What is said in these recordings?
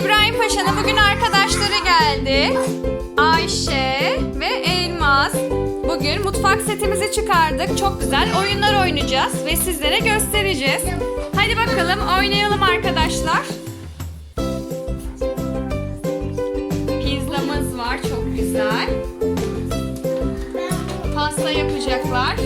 İbrahim Paşa'nın bugün arkadaşları geldi. Ayşe ve Elmas. Bugün mutfak setimizi çıkardık. Çok güzel oyunlar oynayacağız ve sizlere göstereceğiz. Hadi bakalım oynayalım arkadaşlar. Pizzamız var çok güzel. Pasta yapacaklar.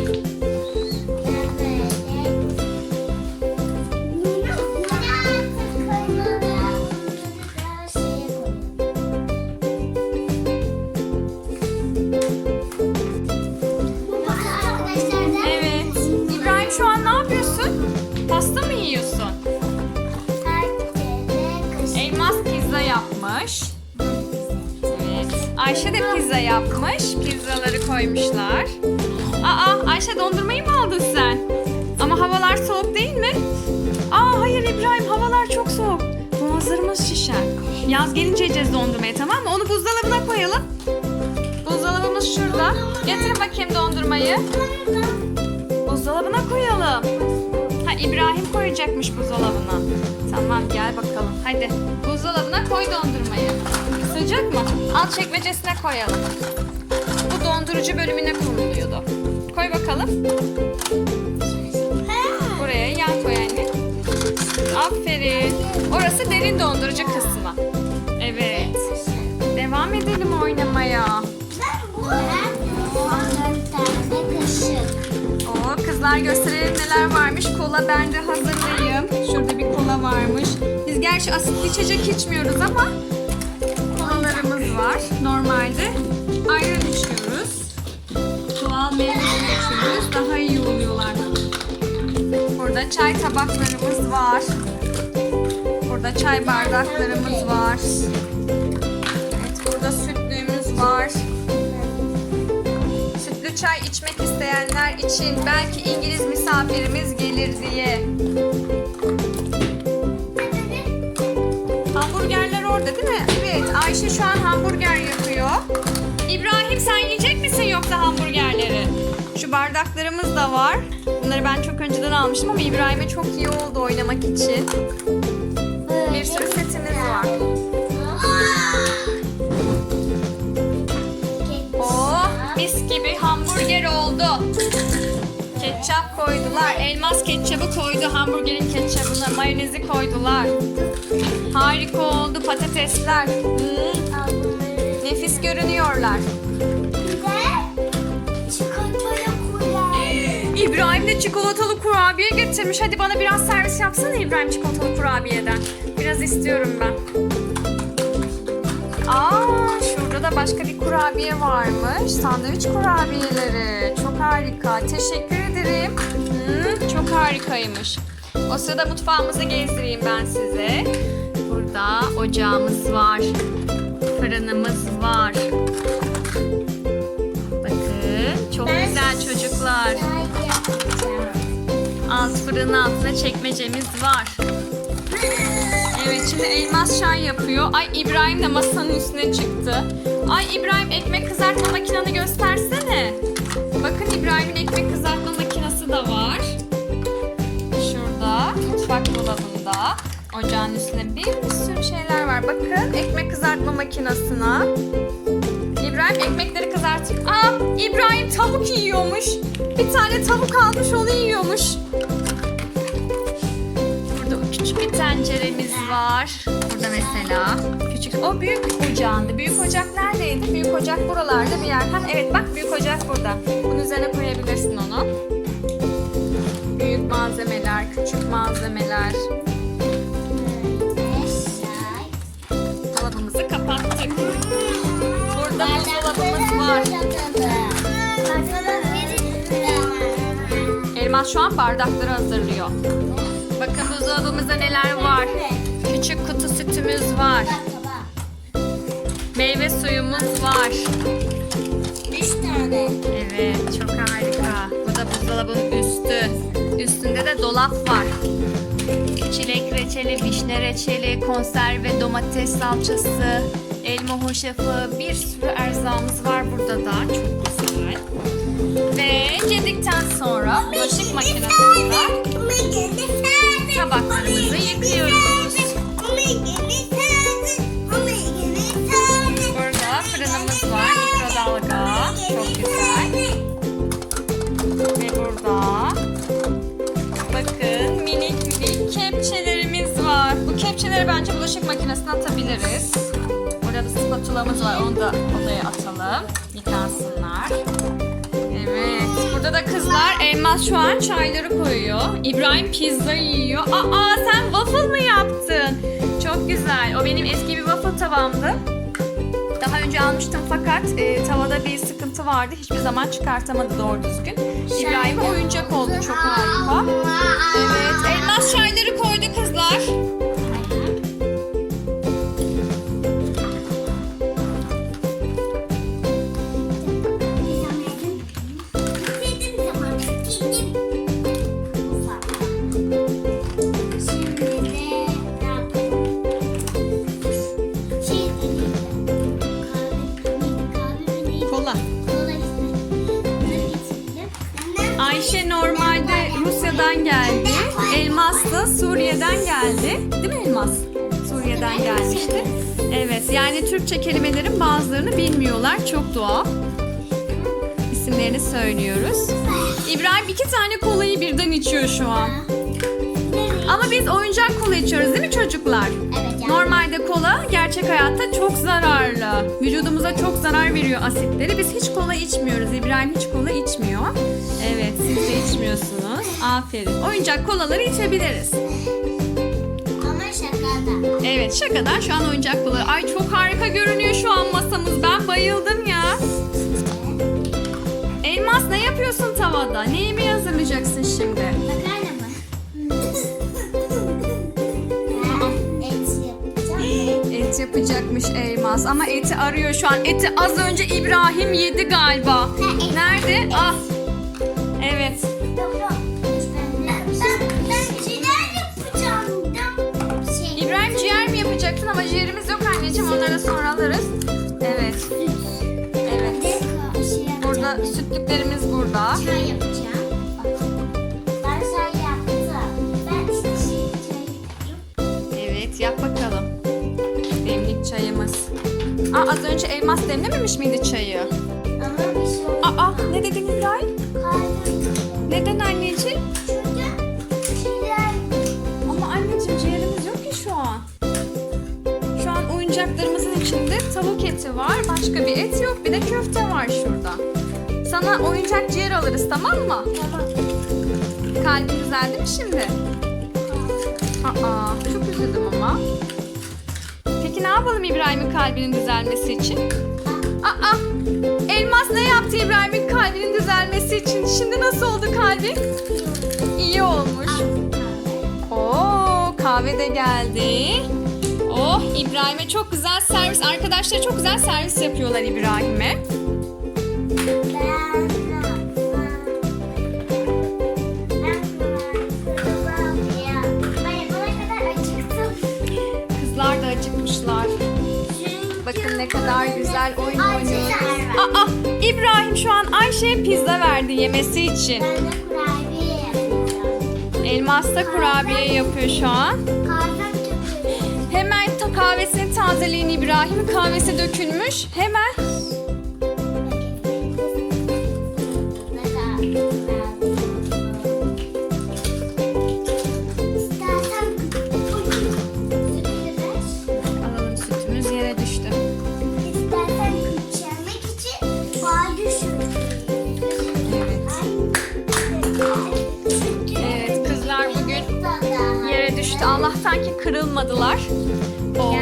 Ayşe de pizza yapmış. Pizzaları koymuşlar. Aa Ayşe dondurmayı mı aldın sen? Ama havalar soğuk değil mi? Aa hayır İbrahim havalar çok soğuk. Boğazlarımız şişer. Yaz gelince yiyeceğiz dondurmayı tamam mı? Onu buzdolabına koyalım. Buzdolabımız şurada. Getirin bakayım dondurmayı. Buzdolabına koyalım. Ha İbrahim koyacakmış buzdolabına. Tamam gel bakalım. Hadi buzdolabına koy dondurmayı. Sıcak mı? Alt çekmecesine koyalım. Bu dondurucu bölümüne konuluyordu. Koy bakalım. Buraya yan koy anne. Aferin. Orası derin dondurucu kısmı. Evet. Devam edelim oynamaya. Oo, kızlar gösterelim neler varmış. Kola ben de hazırlayayım. Şurada bir kola varmış. Biz gerçi asitli içecek içmiyoruz ama kolalarımız var. Normalde ayran içiyoruz. Doğal meyveleri içiyoruz. Daha iyi oluyorlar. Burada çay tabaklarımız var. Burada çay bardaklarımız var. Evet, burada sütlüğümüz var. Sütlü çay içmek isteyenler için belki İngiliz misafirimiz gelir diye. Hamburgerler orada değil mi? Evet, Ayşe şu an hamburger yapıyor. İbrahim sen yiyecek misin yoksa hamburgerleri? Şu bardaklarımız da var. Bunları ben çok önceden almıştım ama İbrahim'e çok iyi oldu oynamak için. Bir sürü setimiz var. Oh, mis gibi hamburger oldu. Ketçap koydular. Elmas ketçabı koydu. Hamburgerin ketçabını, mayonezi koydular. Harika oldu patatesler. Hmm, nefis görünüyorlar. İbrahim de çikolatalı kurabiye getirmiş. Hadi bana biraz servis yapsana İbrahim çikolatalı kurabiyeden. Biraz istiyorum ben. Aa, şurada da başka bir kurabiye varmış. Sandviç kurabiyeleri. Çok harika. Teşekkür ederim. Hmm, çok harikaymış. O sırada mutfağımızı gezdireyim ben size. Burada ocağımız var. Fırınımız var. Bakın çok güzel çocuklar. Alt fırının altında çekmecemiz var. Evet şimdi elmas çay yapıyor. Ay İbrahim de masanın üstüne çıktı. Ay İbrahim ekmek kızartma makinanı göstersene. Bakın İbrahim'in ekmek kızartma makinesi de var. Şurada mutfak dolabında. Ocağın üstünde bir, sürü şeyler var. Bakın ekmek kızartma makinesine. İbrahim ekmekleri kızartıyor. Aa İbrahim tavuk yiyormuş. Bir tane tavuk almış onu yiyormuş. Küçük bir tenceremiz var. Burada mesela küçük o büyük ocağında. Büyük ocak neredeydi? Büyük ocak buralarda bir yer. Ha, evet bak büyük ocak burada. Bunun üzerine koyabilirsin onu. Büyük malzemeler, küçük malzemeler. Dolabımızı kapattık. Burada buzdolabımız var. Elmas şu an bardakları hazırlıyor. Buzdolabımızda neler var. Küçük kutu sütümüz var. Meyve suyumuz var. Beş tane. Evet çok harika. Bu da buzdolabının üstü. Üstünde de dolap var. Çilek reçeli, vişne reçeli, konserve domates salçası, elma hoşafı, bir sürü erzağımız var burada da. Çok güzel. Ve yedikten sonra bulaşık makinesinde tabaklarımızı yıkıyoruz. Burada fırınımız var. Mikrodalga. Çok güzel. Ve burada bakın minik minik kepçelerimiz var. Bu kepçeleri bence bulaşık makinesine atabiliriz. Burada spatulamız var. Onu da odaya atalım. Yıkansınlar. Burada da kızlar Elmas şu an çayları koyuyor. İbrahim pizza yiyor. Aa sen waffle mı yaptın? Çok güzel. O benim eski bir waffle tavamdı. Daha önce almıştım fakat e, tavada bir sıkıntı vardı. Hiçbir zaman çıkartamadı doğru düzgün. İbrahim'e oyuncak oldu çok harika. Evet, elmas çayları koydu kızlar. Ayşe normalde Rusya'dan geldi. Elmas da Suriye'den geldi. Değil mi Elmas? Suriye'den gelmişti. Evet yani Türkçe kelimelerin bazılarını bilmiyorlar. Çok doğal. İsimlerini söylüyoruz. İbrahim iki tane kolayı birden içiyor şu an. Ama biz oyuncak kola içiyoruz değil mi çocuklar? Evet, yani. Normalde kola gerçek hayatta çok zararlı. Vücudumuza çok zarar veriyor asitleri. Biz hiç kola içmiyoruz. İbrahim hiç kola içmiyor. Evet siz de içmiyorsunuz. Aferin. Oyuncak kolaları içebiliriz. Ama şakada. Evet şakadan şu an oyuncak kola. Ay çok harika görünüyor şu an masamız. Ben bayıldım ya. Elmas ne yapıyorsun tavada? Ne yemeği hazırlayacaksın şimdi? Makarna Et yapacakmış Elmas ama eti arıyor şu an. Eti az önce İbrahim yedi galiba. et. Nerede? Ah. Evet. İbrahim ciğer mi yapacaksın ama ciğerimiz yok anneciğim. Onları da sonra alırız. Evet. Evet. Burada sütlüklerimiz burada. Çay yapacağım. Az önce Elmas demlememiş miydi çayı? Ama bir şey. Aa ne dedin İbrahim? Neden anneciğim? Ama anneciğim ciğerimiz yok ki şu an. Şu an oyuncaklarımızın içinde tavuk eti var. Başka bir et yok. Bir de köfte var şurada. Sana oyuncak ciğer alırız tamam mı? Tamam. Kalbin düzeldi mi şimdi? Aa çok üzüldüm ama. Peki ne yapalım İbrahim'in kalbinin düzelmesi için? Aa Elmas ne yaptı İbrahim'in kalbinin düzelmesi için? Şimdi nasıl oldu kalbi? İyi olmuş. Oo kahve de geldi. Oh İbrahim'e çok güzel servis. Arkadaşlar çok güzel servis yapıyorlar İbrahim'e. Ben güzel oyun oynuyoruz. Aa İbrahim şu an Ayşe'ye pizza verdi yemesi için. Ben de kurabiye. Elmas da kurabiye yapıyor şu an. Hemen kahvesini tazeleyin İbrahim. Kahvesi dökülmüş. Hemen. Düştü. Allah'tan ki kırılmadılar. Oo,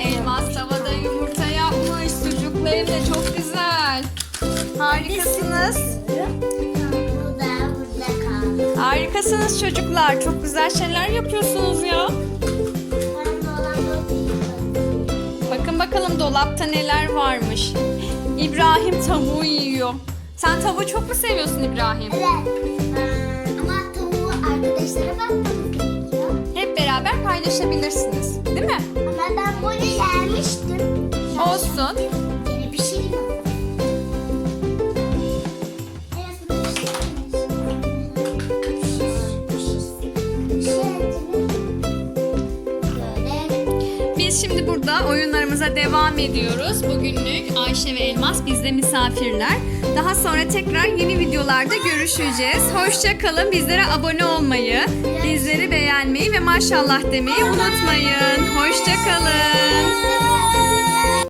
elmas tavada yumurta yapmış. Sucuklu evde çok güzel. Harikasınız. Bu da burada kaldı. Harikasınız çocuklar. Çok güzel şeyler yapıyorsunuz ya. Bakın bakalım dolapta neler varmış. İbrahim tavuğu yiyor. Sen tavuğu çok mu seviyorsun İbrahim? Evet. Ee, Ama tavuğu arkadaşlara beraber paylaşabilirsiniz. Değil mi? Ama ben bunu yermiştim. Olsun. Şimdi burada oyunlarımıza devam ediyoruz. Bugünlük Ayşe ve Elmas bizde misafirler. Daha sonra tekrar yeni videolarda görüşeceğiz. Hoşça kalın. Bizlere abone olmayı, bizleri beğenmeyi ve maşallah demeyi unutmayın. Hoşça kalın.